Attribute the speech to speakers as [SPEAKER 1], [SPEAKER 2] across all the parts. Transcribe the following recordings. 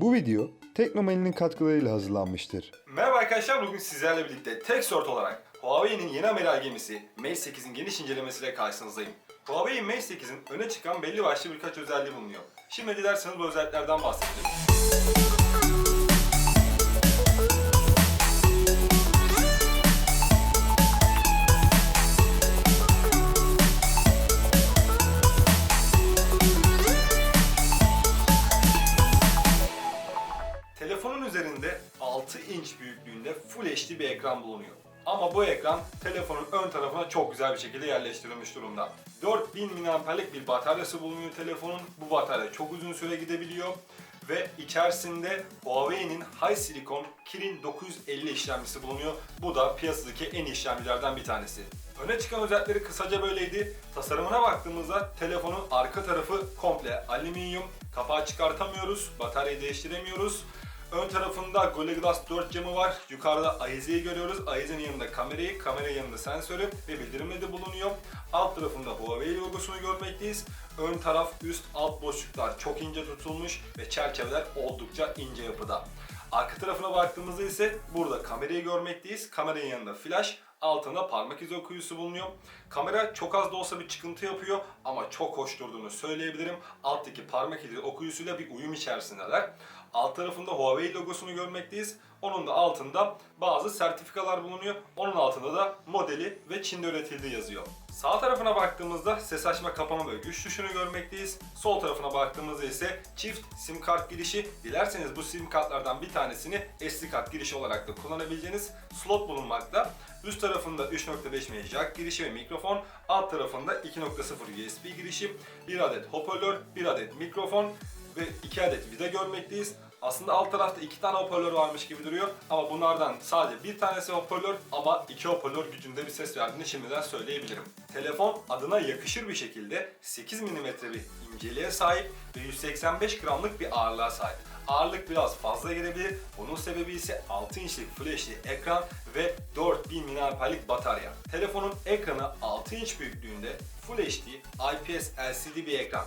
[SPEAKER 1] Bu video Teknomel'in katkılarıyla hazırlanmıştır.
[SPEAKER 2] Merhaba arkadaşlar, bugün sizlerle birlikte tek sort olarak Huawei'nin yeni amiral gemisi Mate 8'in geniş incelemesiyle karşınızdayım. Huawei Mate 8'in öne çıkan belli başlı birkaç özelliği bulunuyor. Şimdi dilerseniz bu özelliklerden bahsedelim. 6 inç büyüklüğünde Full HD bir ekran bulunuyor. Ama bu ekran telefonun ön tarafına çok güzel bir şekilde yerleştirilmiş durumda. 4000 mAh'lik bir bataryası bulunuyor telefonun. Bu batarya çok uzun süre gidebiliyor. Ve içerisinde Huawei'nin High Silicon Kirin 950 işlemcisi bulunuyor. Bu da piyasadaki en iyi işlemcilerden bir tanesi. Öne çıkan özellikleri kısaca böyleydi. Tasarımına baktığımızda telefonun arka tarafı komple alüminyum. Kapağı çıkartamıyoruz, bataryayı değiştiremiyoruz. Ön tarafında Gorilla Glass 4 camı var. Yukarıda ayizeyi görüyoruz. Ayizenin yanında kamerayı, kameranın yanında sensörü ve bildirimleri de bulunuyor. Alt tarafında Huawei logosunu görmekteyiz. Ön taraf, üst, alt boşluklar çok ince tutulmuş ve çerçeveler oldukça ince yapıda. Arka tarafına baktığımızda ise burada kamerayı görmekteyiz. Kameranın yanında flash, altında parmak izi okuyucusu bulunuyor. Kamera çok az da olsa bir çıkıntı yapıyor ama çok hoş durduğunu söyleyebilirim. Alttaki parmak izi okuyucusuyla bir uyum içerisindeler. Alt tarafında Huawei logosunu görmekteyiz. Onun da altında bazı sertifikalar bulunuyor. Onun altında da modeli ve Çin'de üretildiği yazıyor. Sağ tarafına baktığımızda ses açma, kapama ve güç tuşunu görmekteyiz. Sol tarafına baktığımızda ise çift sim kart girişi. Dilerseniz bu sim kartlardan bir tanesini SD kart girişi olarak da kullanabileceğiniz slot bulunmakta. Üst tarafında 3.5 mm jack girişi ve mikrofon, alt tarafında 2.0 USB girişi, bir adet hoparlör, bir adet mikrofon ve iki adet vida görmekteyiz. Aslında alt tarafta iki tane hoparlör varmış gibi duruyor ama bunlardan sadece bir tanesi hoparlör ama iki hoparlör gücünde bir ses verdiğini şimdiden söyleyebilirim. Telefon adına yakışır bir şekilde 8 mm bir inceliğe sahip ve 185 gramlık bir ağırlığa sahip. Ağırlık biraz fazla gelebilir. Bunun sebebi ise 6 inçlik HD ekran ve 4000 mAh'lik batarya. Telefonun ekranı 6 inç büyüklüğünde Full HD IPS LCD bir ekran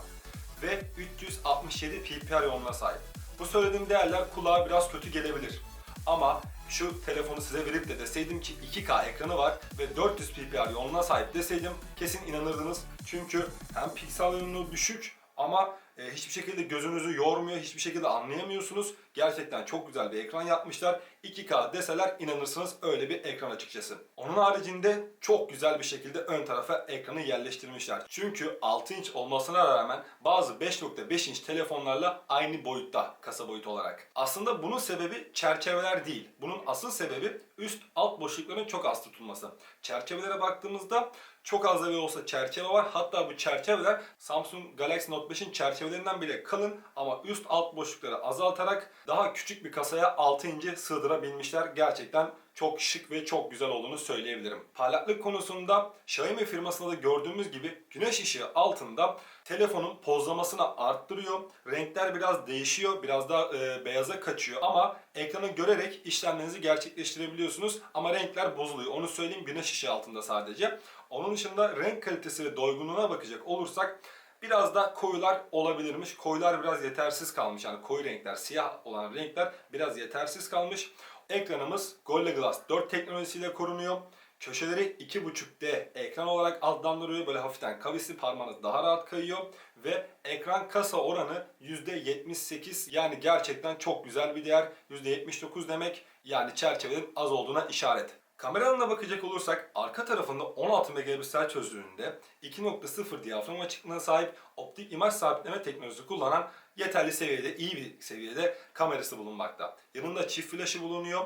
[SPEAKER 2] ve 367 ppi yoğunluğuna sahip. Bu söylediğim değerler kulağa biraz kötü gelebilir. Ama şu telefonu size verip de deseydim ki 2K ekranı var ve 400 ppi yoğunluğuna sahip deseydim kesin inanırdınız. Çünkü hem piksel yoğunluğu düşük ama e, hiçbir şekilde gözünüzü yormuyor, hiçbir şekilde anlayamıyorsunuz. Gerçekten çok güzel bir ekran yapmışlar. 2K deseler inanırsınız öyle bir ekran açıkçası. Onun haricinde çok güzel bir şekilde ön tarafa ekranı yerleştirmişler. Çünkü 6 inç olmasına rağmen bazı 5.5 inç telefonlarla aynı boyutta kasa boyutu olarak. Aslında bunun sebebi çerçeveler değil. Bunun asıl sebebi üst alt boşlukların çok az tutulması. Çerçevelere baktığımızda çok az da olsa çerçeve var. Hatta bu çerçeveler Samsung Galaxy Note 5'in çerçevelerinden bile kalın ama üst alt boşlukları azaltarak daha küçük bir kasaya 6 inci sığdırabilmişler. Gerçekten çok şık ve çok güzel olduğunu söyleyebilirim. Parlaklık konusunda Xiaomi firmasında da gördüğümüz gibi güneş ışığı altında telefonun pozlamasını arttırıyor. Renkler biraz değişiyor, biraz daha e, beyaza kaçıyor ama ekranı görerek işlemlerinizi gerçekleştirebiliyorsunuz ama renkler bozuluyor. Onu söyleyeyim güneş ışığı altında sadece. Onun dışında renk kalitesi ve doygunluğuna bakacak olursak Biraz da koyular olabilirmiş. Koyular biraz yetersiz kalmış. Yani koyu renkler, siyah olan renkler biraz yetersiz kalmış. Ekranımız Gorilla Glass 4 teknolojisiyle korunuyor. Köşeleri 2.5D ekran olarak adlandırıyor. Böyle hafiften kavisli parmağınız daha rahat kayıyor. Ve ekran kasa oranı %78 yani gerçekten çok güzel bir değer. %79 demek yani çerçevenin az olduğuna işaret. Kameranına bakacak olursak arka tarafında 16 megapiksel çözünürlüğünde 2.0 diyafram açıklığına sahip optik imaj sabitleme teknolojisi kullanan yeterli seviyede, iyi bir seviyede kamerası bulunmakta. Yanında çift flaşı bulunuyor.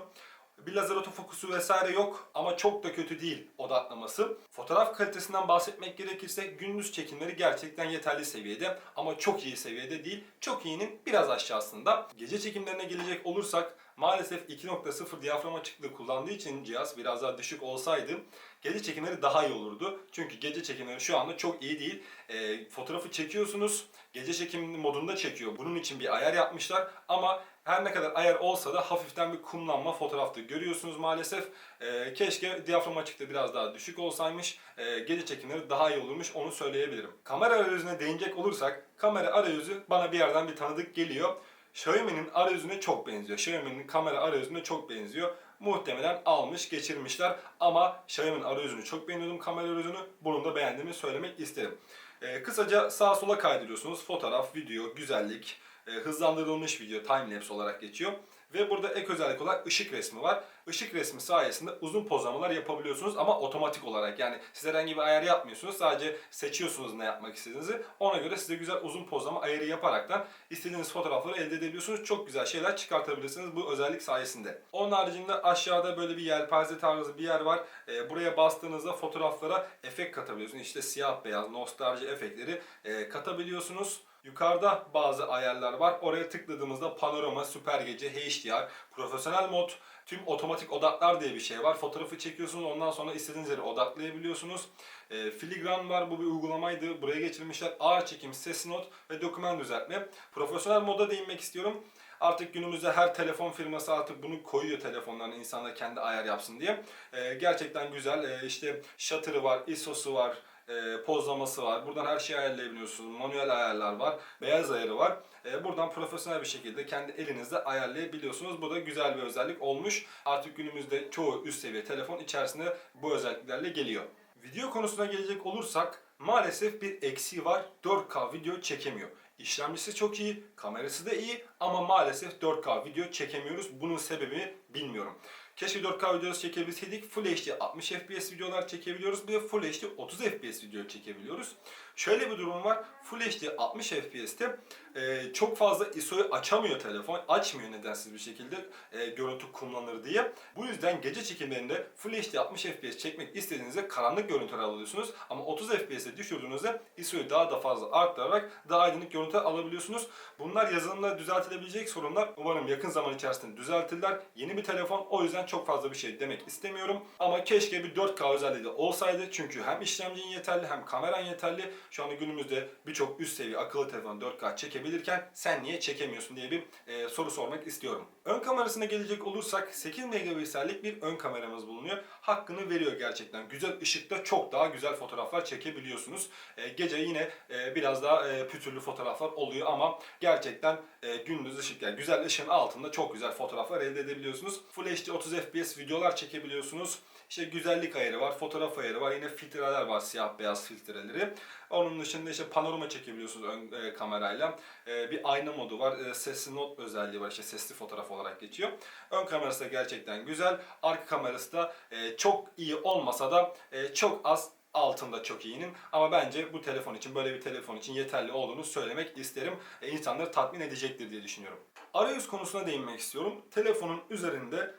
[SPEAKER 2] Bir lazer otofokusu vesaire yok ama çok da kötü değil odaklaması. Fotoğraf kalitesinden bahsetmek gerekirse gündüz çekimleri gerçekten yeterli seviyede ama çok iyi seviyede değil. Çok iyinin biraz aşağısında. Gece çekimlerine gelecek olursak maalesef 2.0 diyafram açıklığı kullandığı için cihaz biraz daha düşük olsaydı gece çekimleri daha iyi olurdu. Çünkü gece çekimleri şu anda çok iyi değil. E, fotoğrafı çekiyorsunuz, gece çekim modunda çekiyor. Bunun için bir ayar yapmışlar ama her ne kadar ayar olsa da hafiften bir kumlanma fotoğrafta görüyorsunuz maalesef. E, keşke diyafram açıklığı biraz daha düşük olsaymış. E, gece çekimleri daha iyi olurmuş onu söyleyebilirim. Kamera arayüzüne değinecek olursak kamera arayüzü bana bir yerden bir tanıdık geliyor. Xiaomi'nin arayüzüne çok benziyor. Xiaomi'nin kamera arayüzüne çok benziyor. Muhtemelen almış, geçirmişler ama Xiaomi'nin arayüzünü çok beğeniyordum kamera arayüzünü. Bunu da beğendiğimi söylemek isterim. Ee, kısaca sağa sola kaydırıyorsunuz. Fotoğraf, video, güzellik, e, hızlandırılmış video, timelapse olarak geçiyor. Ve burada ek özellik olarak ışık resmi var. Işık resmi sayesinde uzun pozlamalar yapabiliyorsunuz ama otomatik olarak. Yani siz herhangi bir ayar yapmıyorsunuz. Sadece seçiyorsunuz ne yapmak istediğinizi. Ona göre size güzel uzun pozlama ayarı yaparaktan istediğiniz fotoğrafları elde edebiliyorsunuz. Çok güzel şeyler çıkartabilirsiniz bu özellik sayesinde. Onun haricinde aşağıda böyle bir yelpaze tarzı bir yer var. Ee, buraya bastığınızda fotoğraflara efekt katabiliyorsunuz. İşte siyah beyaz, nostalji efektleri e, katabiliyorsunuz. Yukarıda bazı ayarlar var. Oraya tıkladığımızda panorama, süper gece, HDR, profesyonel mod, tüm otomatik odaklar diye bir şey var. Fotoğrafı çekiyorsunuz ondan sonra istediğiniz yere odaklayabiliyorsunuz. E, filigran var bu bir uygulamaydı. Buraya geçirmişler. Ağır çekim, ses not ve doküman düzeltme. Profesyonel moda değinmek istiyorum. Artık günümüzde her telefon firması artık bunu koyuyor telefonlarına insanlar kendi ayar yapsın diye. E, gerçekten güzel. E, işte shutter'ı var, ISO'su var, e, pozlaması var. Buradan her şeyi ayarlayabiliyorsunuz. Manuel ayarlar var. Beyaz ayarı var. E, buradan profesyonel bir şekilde kendi elinizde ayarlayabiliyorsunuz. Bu da güzel bir özellik olmuş. Artık günümüzde çoğu üst seviye telefon içerisinde bu özelliklerle geliyor. Video konusuna gelecek olursak maalesef bir eksiği var. 4K video çekemiyor. İşlemcisi çok iyi, kamerası da iyi ama maalesef 4K video çekemiyoruz. Bunun sebebi bilmiyorum. Keşke 4K videosu çekebilseydik. Full HD 60 FPS videolar çekebiliyoruz. Bir de Full HD 30 FPS video çekebiliyoruz. Şöyle bir durum var. Full HD 60 FPS'te e, çok fazla ISO'yu açamıyor telefon. Açmıyor nedensiz bir şekilde e, görüntü kullanır diye. Bu yüzden gece çekimlerinde Full HD 60 FPS çekmek istediğinizde karanlık görüntüler alıyorsunuz. Ama 30 FPS'e düşürdüğünüzde ISO'yu daha da fazla arttırarak daha aydınlık görüntüler alabiliyorsunuz. Bunlar yazılımla düzeltilebilecek sorunlar. Umarım yakın zaman içerisinde düzeltirler. Yeni bir telefon o yüzden çok fazla bir şey demek istemiyorum. Ama keşke bir 4K özelliği de olsaydı. Çünkü hem işlemcin yeterli hem kameran yeterli. Şu anda günümüzde birçok üst seviye akıllı telefon 4K çekebilirken sen niye çekemiyorsun diye bir e, soru sormak istiyorum. Ön kamerasına gelecek olursak 8 megapiksellik bir ön kameramız bulunuyor. Hakkını veriyor gerçekten. Güzel ışıkta çok daha güzel fotoğraflar çekebiliyorsunuz. E, gece yine e, biraz daha e, pütürlü fotoğraflar oluyor ama gerçekten e, gündüz ışık yani güzel ışığın altında çok güzel fotoğraflar elde edebiliyorsunuz. Full HD 30 FPS videolar çekebiliyorsunuz. İşte güzellik ayarı var, fotoğraf ayarı var, yine filtreler var, siyah beyaz filtreleri. Onun dışında işte panorama çekebiliyorsunuz ön e, kamerayla. E, bir ayna modu var, e, sesli not özelliği var, işte sesli fotoğraf olarak geçiyor. Ön kamerası da gerçekten güzel. Arka kamerası da e, çok iyi olmasa da e, çok az altında çok iyinin ama bence bu telefon için böyle bir telefon için yeterli olduğunu söylemek isterim. E, insanları tatmin edecektir diye düşünüyorum. Arayüz konusuna değinmek istiyorum. Telefonun üzerinde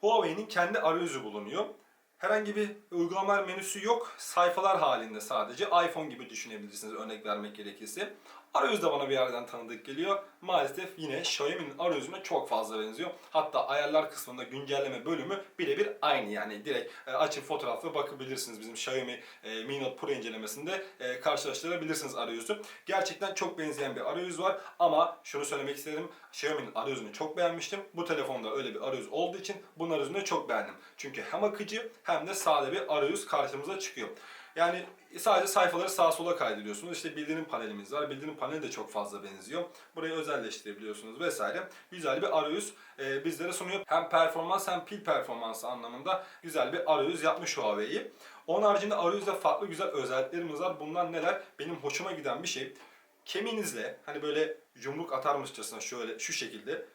[SPEAKER 2] Huawei'nin kendi arayüzü bulunuyor. Herhangi bir uygulama menüsü yok. Sayfalar halinde sadece. iPhone gibi düşünebilirsiniz örnek vermek gerekirse. Arayüz de bana bir yerden tanıdık geliyor. Maalesef yine Xiaomi'nin arayüzüne çok fazla benziyor. Hatta ayarlar kısmında güncelleme bölümü birebir aynı yani direkt e, açıp fotoğrafla bakabilirsiniz. Bizim Xiaomi e, Mi Note Pro incelemesinde e, karşılaştırabilirsiniz arayüzü. Gerçekten çok benzeyen bir arayüz var ama şunu söylemek istedim. Xiaomi'nin arayüzünü çok beğenmiştim. Bu telefonda öyle bir arayüz olduğu için bunun arayüzünü çok beğendim. Çünkü hem akıcı hem de sade bir arayüz karşımıza çıkıyor. Yani sadece sayfaları sağa sola kaydırıyorsunuz. İşte bildirim panelimiz var. Bildirim paneli de çok fazla benziyor. Burayı özelleştirebiliyorsunuz vesaire. Güzel bir arayüz e, bizlere sunuyor. Hem performans hem pil performansı anlamında güzel bir arayüz yapmış Huawei'yi. Onun haricinde arayüzde farklı güzel özelliklerimiz var. Bunlar neler? Benim hoşuma giden bir şey. Kemiğinizle hani böyle yumruk atarmışçasına şöyle şu şekilde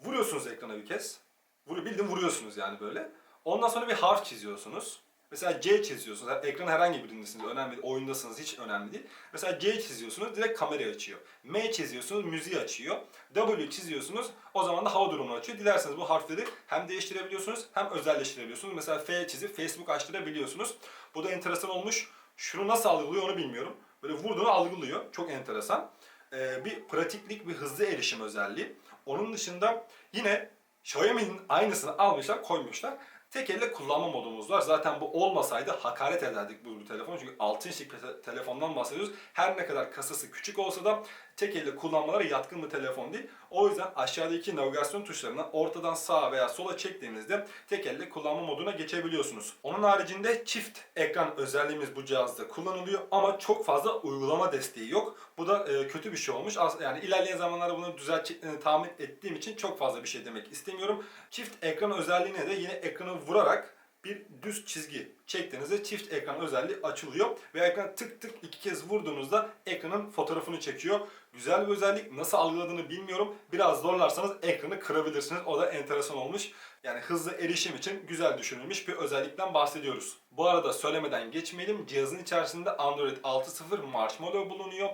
[SPEAKER 2] vuruyorsunuz ekrana bir kez. Vur, bildiğin vuruyorsunuz yani böyle. Ondan sonra bir harf çiziyorsunuz. Mesela C çiziyorsunuz. Ekran herhangi birindesiniz. Önemli değil. Oyundasınız. Hiç önemli değil. Mesela C çiziyorsunuz. Direkt kamerayı açıyor. M çiziyorsunuz. Müziği açıyor. W çiziyorsunuz. O zaman da hava durumunu açıyor. Dilerseniz bu harfleri hem değiştirebiliyorsunuz hem özelleştirebiliyorsunuz. Mesela F çizip Facebook açtırabiliyorsunuz. Bu da enteresan olmuş. Şunu nasıl algılıyor onu bilmiyorum. Böyle vurduğunu algılıyor. Çok enteresan. Ee, bir pratiklik, bir hızlı erişim özelliği. Onun dışında yine Xiaomi'nin aynısını almışlar, koymuşlar. Tek elle kullanma modumuz var. Zaten bu olmasaydı hakaret ederdik bu, bu telefon. Çünkü 6 inçlik bir te- telefondan bahsediyoruz. Her ne kadar kasası küçük olsa da tek elle kullanmalara yatkın bir telefon değil. O yüzden aşağıdaki navigasyon tuşlarından ortadan sağa veya sola çektiğinizde tek elle kullanma moduna geçebiliyorsunuz. Onun haricinde çift ekran özelliğimiz bu cihazda kullanılıyor ama çok fazla uygulama desteği yok. Bu da e, kötü bir şey olmuş. Yani ilerleyen zamanlarda bunu düzelteceklerini tahmin ettiğim için çok fazla bir şey demek istemiyorum. Çift ekran özelliğine de yine ekranı vurarak bir düz çizgi çektiğinizde çift ekran özelliği açılıyor ve ekran tık tık iki kez vurduğunuzda ekranın fotoğrafını çekiyor. Güzel bir özellik. Nasıl algıladığını bilmiyorum. Biraz zorlarsanız ekranı kırabilirsiniz. O da enteresan olmuş. Yani hızlı erişim için güzel düşünülmüş bir özellikten bahsediyoruz. Bu arada söylemeden geçmeyelim. Cihazın içerisinde Android 6.0 Marshmallow bulunuyor.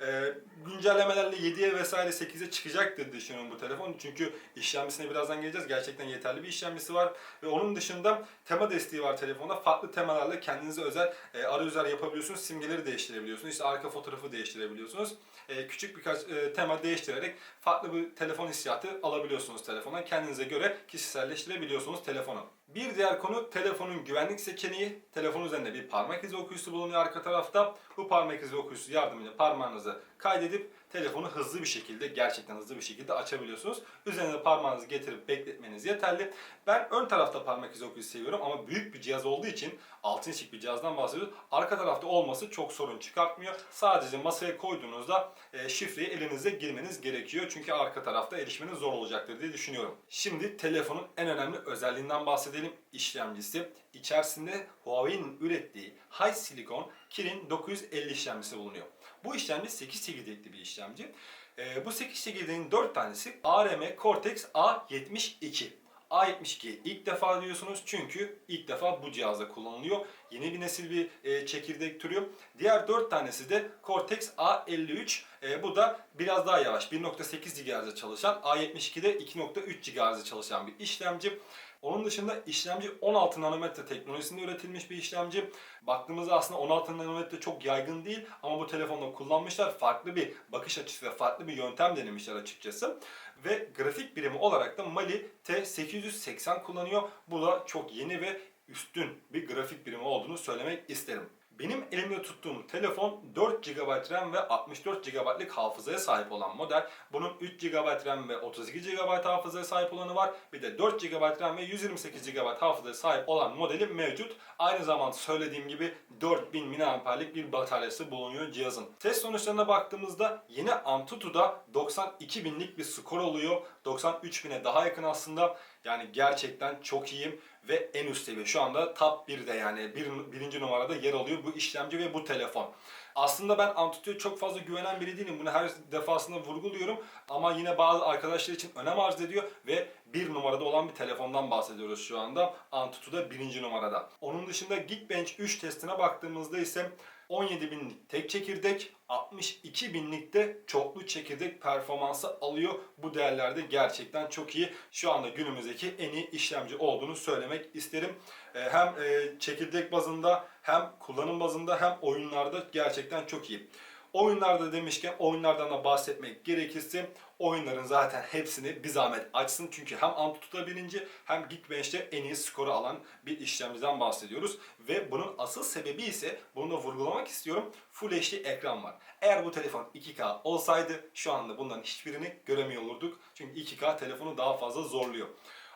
[SPEAKER 2] Ee, güncellemelerle 7'ye vesaire 8'e çıkacaktır düşünüyorum bu telefon. Çünkü işlemcisine birazdan geleceğiz. Gerçekten yeterli bir işlemcisi var. Ve onun dışında tema desteği var telefonda. Farklı temalarla kendinize özel e, arayüzler yapabiliyorsunuz. Simgeleri değiştirebiliyorsunuz. İşte arka fotoğrafı değiştirebiliyorsunuz. E, küçük birkaç e, tema değiştirerek farklı bir telefon hissiyatı alabiliyorsunuz telefona. Kendinize göre kişiselleştirebiliyorsunuz telefonu. Bir diğer konu telefonun güvenlik seçeneği. Telefon üzerinde bir parmak izi okuyucusu bulunuyor arka tarafta. Bu parmak izi okuyucusu yardımıyla parmağınızı kaydedip telefonu hızlı bir şekilde, gerçekten hızlı bir şekilde açabiliyorsunuz. Üzerine parmağınızı getirip bekletmeniz yeterli. Ben ön tarafta parmak izi okuyucusu seviyorum ama büyük bir cihaz olduğu için 6 inçlik bir cihazdan bahsediyoruz. Arka tarafta olması çok sorun çıkartmıyor. Sadece masaya koyduğunuzda e, şifreyi elinize girmeniz gerekiyor. Çünkü arka tarafta erişmeniz zor olacaktır diye düşünüyorum. Şimdi telefonun en önemli özelliğinden bahsedelim. İşlemcisi. İçerisinde Huawei'nin ürettiği High Silicon Kirin 950 işlemcisi bulunuyor. Bu işlemci 8 çekirdekli bir işlemci. Ee, bu 8 çekirdeğin 4 tanesi ARM Cortex A72. A72'yi ilk defa diyorsunuz çünkü ilk defa bu cihazda kullanılıyor. Yeni bir nesil bir e, çekirdek türü. Diğer 4 tanesi de Cortex A53. E, bu da biraz daha yavaş. 1.8 GHz'de çalışan, A72'de 2.3 GHz'de çalışan bir işlemci. Onun dışında işlemci 16 nanometre teknolojisinde üretilmiş bir işlemci. Baktığımızda aslında 16 nanometre çok yaygın değil ama bu telefonda kullanmışlar. Farklı bir bakış açısı ve farklı bir yöntem denemişler açıkçası. Ve grafik birimi olarak da Mali T880 kullanıyor. Bu da çok yeni ve üstün bir grafik birimi olduğunu söylemek isterim. Benim elimde tuttuğum telefon 4 GB RAM ve 64 GB'lık hafızaya sahip olan model. Bunun 3 GB RAM ve 32 GB hafızaya sahip olanı var. Bir de 4 GB RAM ve 128 GB hafızaya sahip olan modeli mevcut. Aynı zamanda söylediğim gibi 4000 mAh'lik bir bataryası bulunuyor cihazın. Test sonuçlarına baktığımızda yine Antutu'da 92.000'lik bir skor oluyor. 93.000'e daha yakın aslında. Yani gerçekten çok iyiyim ve en üst seviye. Şu anda top 1'de yani bir, birinci numarada yer alıyor bu işlemci ve bu telefon. Aslında ben Antutu'ya çok fazla güvenen biri değilim. Bunu her defasında vurguluyorum. Ama yine bazı arkadaşlar için önem arz ediyor ve bir numarada olan bir telefondan bahsediyoruz şu anda. Antutu'da birinci numarada. Onun dışında Geekbench 3 testine baktığımızda ise 17 binlik tek çekirdek, 62 binlik de çoklu çekirdek performansı alıyor. Bu değerlerde gerçekten çok iyi. Şu anda günümüzdeki en iyi işlemci olduğunu söylemek isterim. Ee, Hem e, çekirdek bazında hem kullanım bazında hem oyunlarda gerçekten çok iyi. Oyunlarda demişken oyunlardan da bahsetmek gerekirse oyunların zaten hepsini bir zahmet açsın. Çünkü hem Antutu'da birinci hem Geekbench'te en iyi skoru alan bir işlemciden bahsediyoruz. Ve bunun asıl sebebi ise bunu da vurgulamak istiyorum. Full HD ekran var. Eğer bu telefon 2K olsaydı şu anda bunların hiçbirini göremiyor olurduk. Çünkü 2K telefonu daha fazla zorluyor.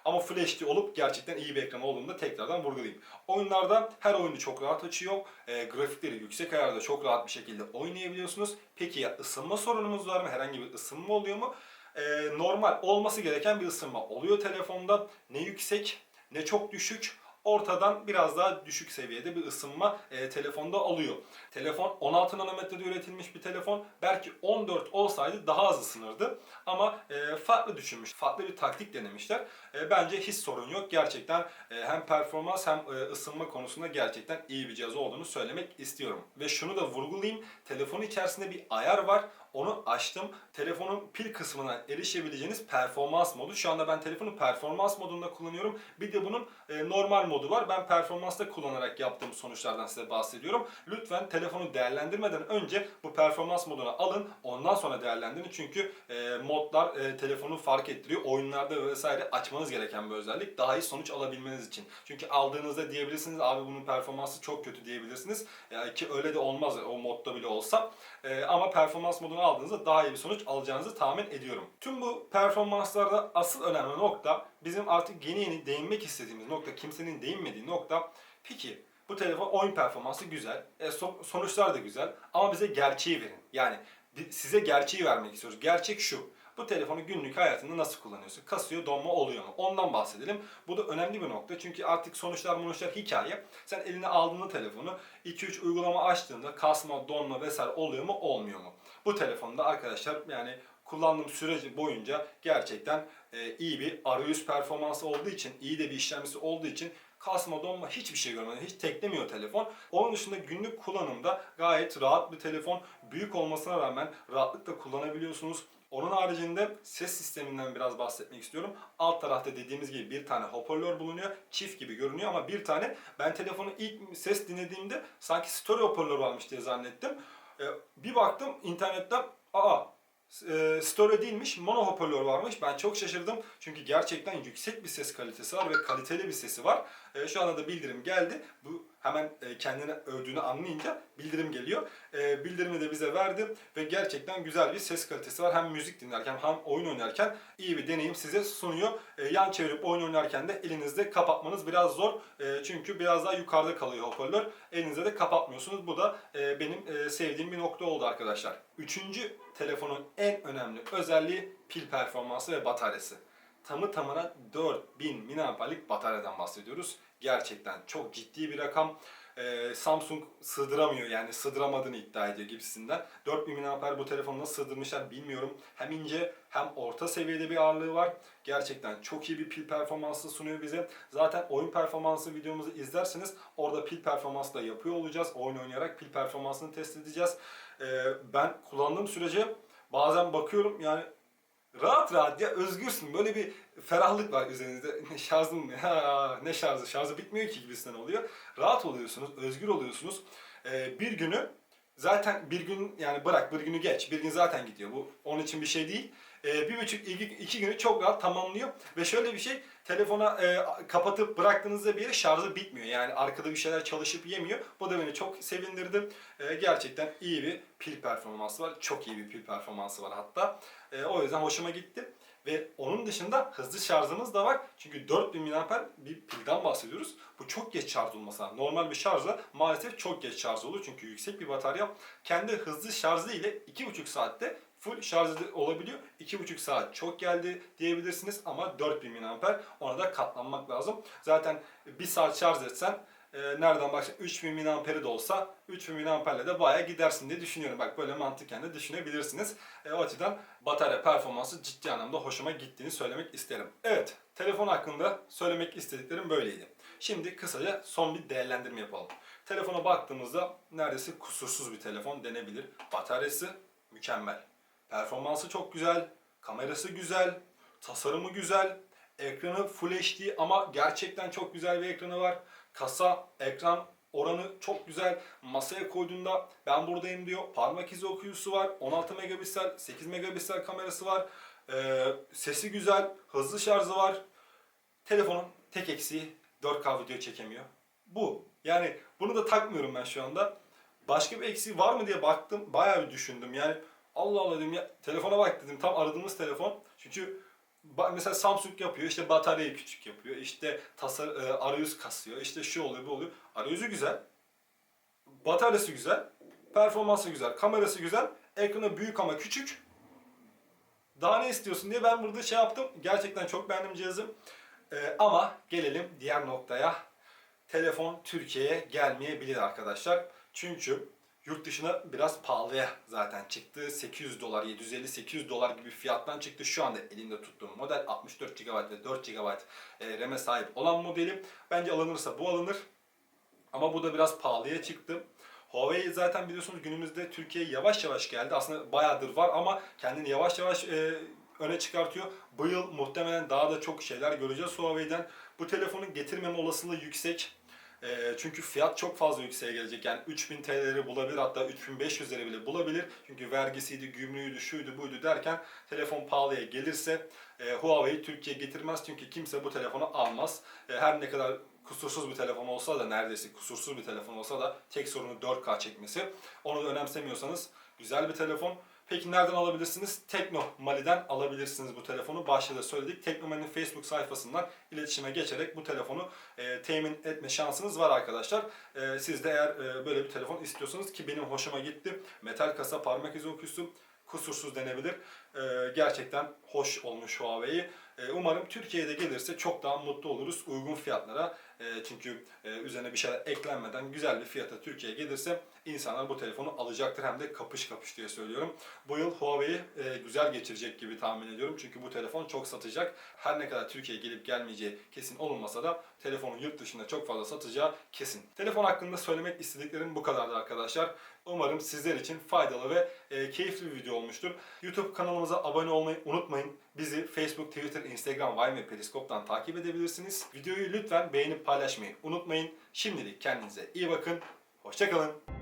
[SPEAKER 2] Ama HD olup gerçekten iyi bir ekran olduğunu da tekrardan vurgulayayım. Oyunlarda her oyunu çok rahat açıyor. E, grafikleri yüksek ayarda çok rahat bir şekilde oynayabiliyorsunuz. Peki ya ısınma sorunumuz var mı? Herhangi bir ısınma oluyor mu? E, normal olması gereken bir ısınma oluyor telefonda. Ne yüksek ne çok düşük ortadan biraz daha düşük seviyede bir ısınma e, telefonda alıyor. Telefon 16 nanometrede üretilmiş bir telefon. Belki 14 olsaydı daha az ısınırdı. Ama e, farklı düşünmüş, farklı bir taktik denemişler. E, bence hiç sorun yok. Gerçekten e, hem performans hem e, ısınma konusunda gerçekten iyi bir cihaz olduğunu söylemek istiyorum. Ve şunu da vurgulayayım. Telefonun içerisinde bir ayar var. Onu açtım. Telefonun pil kısmına erişebileceğiniz performans modu. Şu anda ben telefonu performans modunda kullanıyorum. Bir de bunun e, normal modu var. Ben performansta kullanarak yaptığım sonuçlardan size bahsediyorum. Lütfen telefonu değerlendirmeden önce bu performans moduna alın. Ondan sonra değerlendirin. Çünkü e, modlar e, telefonu fark ettiriyor. Oyunlarda vesaire açmanız gereken bir özellik. Daha iyi sonuç alabilmeniz için. Çünkü aldığınızda diyebilirsiniz abi bunun performansı çok kötü diyebilirsiniz. E, ki öyle de olmaz o modda bile olsa. E, ama performans telefonu aldığınızda daha iyi bir sonuç alacağınızı tahmin ediyorum. Tüm bu performanslarda asıl önemli nokta bizim artık yeni yeni değinmek istediğimiz nokta, kimsenin değinmediği nokta. Peki bu telefon oyun performansı güzel, e, so- sonuçlar da güzel ama bize gerçeği verin. Yani size gerçeği vermek istiyoruz. Gerçek şu. Bu telefonu günlük hayatında nasıl kullanıyorsun? Kasıyor, donma oluyor mu? Ondan bahsedelim. Bu da önemli bir nokta. Çünkü artık sonuçlar sonuçlar hikaye. Sen eline aldığında telefonu 2-3 uygulama açtığında kasma, donma vesaire oluyor mu? Olmuyor mu? Bu telefonda arkadaşlar yani kullandığım süreci boyunca gerçekten e, iyi bir arayüz performansı olduğu için, iyi de bir işlemcisi olduğu için kasma donma hiçbir şey görmedim. Hiç teklemiyor telefon. Onun dışında günlük kullanımda gayet rahat bir telefon. Büyük olmasına rağmen rahatlıkla kullanabiliyorsunuz. Onun haricinde ses sisteminden biraz bahsetmek istiyorum. Alt tarafta dediğimiz gibi bir tane hoparlör bulunuyor. Çift gibi görünüyor ama bir tane ben telefonu ilk ses dinlediğimde sanki stereo hoparlör varmış diye zannettim. Ee, bir baktım internetten aa e, stereo değilmiş, mono hoparlör varmış. Ben çok şaşırdım. Çünkü gerçekten yüksek bir ses kalitesi var ve kaliteli bir sesi var. E, şu anda da bildirim geldi. Bu hemen e, kendini övdüğünü anlayınca bildirim geliyor. E, bildirimi de bize verdi ve gerçekten güzel bir ses kalitesi var. Hem müzik dinlerken hem oyun oynarken iyi bir deneyim size sunuyor. E, yan çevirip oyun oynarken de elinizde kapatmanız biraz zor. Çünkü biraz daha yukarıda kalıyor hoparlör. Elinizde de kapatmıyorsunuz. Bu da benim sevdiğim bir nokta oldu arkadaşlar. Üçüncü telefonun en önemli özelliği pil performansı ve bataryası. Tamı tamına 4000 mAh'lik bataryadan bahsediyoruz. Gerçekten çok ciddi bir rakam. Ee, Samsung sığdıramıyor yani sığdıramadığını iddia ediyor gibisinden. 4000 mAh bu telefonu nasıl sığdırmışlar bilmiyorum. Hem ince hem orta seviyede bir ağırlığı var. Gerçekten çok iyi bir pil performansı sunuyor bize. Zaten oyun performansı videomuzu izlerseniz orada pil performansı da yapıyor olacağız. Oyun oynayarak pil performansını test edeceğiz. Ee, ben kullandığım sürece bazen bakıyorum yani rahat rahat ya özgürsün. Böyle bir ferahlık var üzerinizde. Ne şarjım ya ne şarjı şarjı bitmiyor ki gibisinden oluyor. Rahat oluyorsunuz, özgür oluyorsunuz. Ee, bir günü zaten bir gün yani bırak bir günü geç. Bir gün zaten gidiyor. Bu onun için bir şey değil. Ee, bir buçuk iki, iki günü çok rahat tamamlıyor. Ve şöyle bir şey telefona e, kapatıp bıraktığınızda bir yere şarjı bitmiyor. Yani arkada bir şeyler çalışıp yemiyor. Bu da beni çok sevindirdi. Ee, gerçekten iyi bir pil performansı var. Çok iyi bir pil performansı var hatta. Ee, o yüzden hoşuma gitti. Ve onun dışında hızlı şarjımız da var. Çünkü 4000 mAh bir pilden bahsediyoruz. Bu çok geç şarj olmasa. Normal bir şarjla maalesef çok geç şarj olur. Çünkü yüksek bir batarya. Kendi hızlı şarjı ile 2,5 saatte full şarj olabiliyor. 2,5 saat çok geldi diyebilirsiniz ama 4000 mAh ona da katlanmak lazım. Zaten 1 saat şarj etsen e, nereden baksan 3000 mAh'i de olsa 3000 mAh'le de bayağı gidersin diye düşünüyorum. Bak böyle mantıken de düşünebilirsiniz. E, o açıdan batarya performansı ciddi anlamda hoşuma gittiğini söylemek isterim. Evet, telefon hakkında söylemek istediklerim böyleydi. Şimdi kısaca son bir değerlendirme yapalım. Telefona baktığımızda neredeyse kusursuz bir telefon denebilir. Bataryası mükemmel. Performansı çok güzel, kamerası güzel, tasarımı güzel, ekranı Full HD ama gerçekten çok güzel bir ekranı var. Kasa, ekran oranı çok güzel. Masaya koyduğunda ben buradayım diyor. Parmak izi okuyucusu var. 16 megapiksel, 8 megapiksel kamerası var. Ee, sesi güzel, hızlı şarjı var. Telefonun tek eksiği 4K video çekemiyor. Bu. Yani bunu da takmıyorum ben şu anda. Başka bir eksiği var mı diye baktım. Bayağı bir düşündüm. Yani Allah Allah dedim ya telefona bak dedim. Tam aradığımız telefon. Çünkü mesela Samsung yapıyor işte bataryayı küçük yapıyor. işte tasar e, arayüz kasıyor. işte şu oluyor bu oluyor. Arayüzü güzel. Bataryası güzel. Performansı güzel. Kamerası güzel. Ekranı büyük ama küçük. Daha ne istiyorsun diye ben burada şey yaptım. Gerçekten çok beğendim cihazı. Ee, ama gelelim diğer noktaya. Telefon Türkiye'ye gelmeyebilir arkadaşlar. Çünkü yurt dışına biraz pahalıya zaten çıktı. 800 dolar, 750-800 dolar gibi fiyattan çıktı. Şu anda elimde tuttuğum model 64 GB ve 4 GB e, RAM'e sahip olan modelim. Bence alınırsa bu alınır. Ama bu da biraz pahalıya çıktı. Huawei zaten biliyorsunuz günümüzde Türkiye'ye yavaş yavaş geldi. Aslında bayağıdır var ama kendini yavaş yavaş e, öne çıkartıyor. Bu yıl muhtemelen daha da çok şeyler göreceğiz Huawei'den. Bu telefonun getirmeme olasılığı yüksek. E, çünkü fiyat çok fazla yükseğe gelecek. Yani 3000 TL'leri bulabilir hatta 3500'leri bile bulabilir. Çünkü vergisiydi, gümrüğüydü, şuydu buydu derken telefon pahalıya gelirse e, Huawei Türkiye'ye getirmez. Çünkü kimse bu telefonu almaz. E, her ne kadar kusursuz bir telefon olsa da neredeyse kusursuz bir telefon olsa da tek sorunu 4K çekmesi. Onu da önemsemiyorsanız güzel bir telefon. Peki nereden alabilirsiniz? Tekno Mali'den alabilirsiniz bu telefonu. Başta da söyledik. Tekno Mali'nin Facebook sayfasından iletişime geçerek bu telefonu e, temin etme şansınız var arkadaşlar. E, siz de eğer e, böyle bir telefon istiyorsanız ki benim hoşuma gitti. Metal kasa, parmak izi okuyusu kusursuz denebilir. E, gerçekten hoş olmuş Huawei. E, umarım Türkiye'de gelirse çok daha mutlu oluruz uygun fiyatlara. E, çünkü e, üzerine bir şeyler eklenmeden güzel bir fiyata Türkiye'ye gelirse insanlar bu telefonu alacaktır hem de kapış kapış diye söylüyorum. Bu yıl Huawei e, güzel geçirecek gibi tahmin ediyorum. Çünkü bu telefon çok satacak. Her ne kadar Türkiye'ye gelip gelmeyeceği kesin olunmasa da telefonun yurt dışında çok fazla satacağı kesin. Telefon hakkında söylemek istediklerim bu kadardı arkadaşlar. Umarım sizler için faydalı ve keyifli bir video olmuştur. YouTube kanalımıza abone olmayı unutmayın. Bizi Facebook, Twitter, Instagram, Vine ve Periskop'tan takip edebilirsiniz. Videoyu lütfen beğenip paylaşmayı unutmayın. Şimdilik kendinize iyi bakın. Hoşçakalın.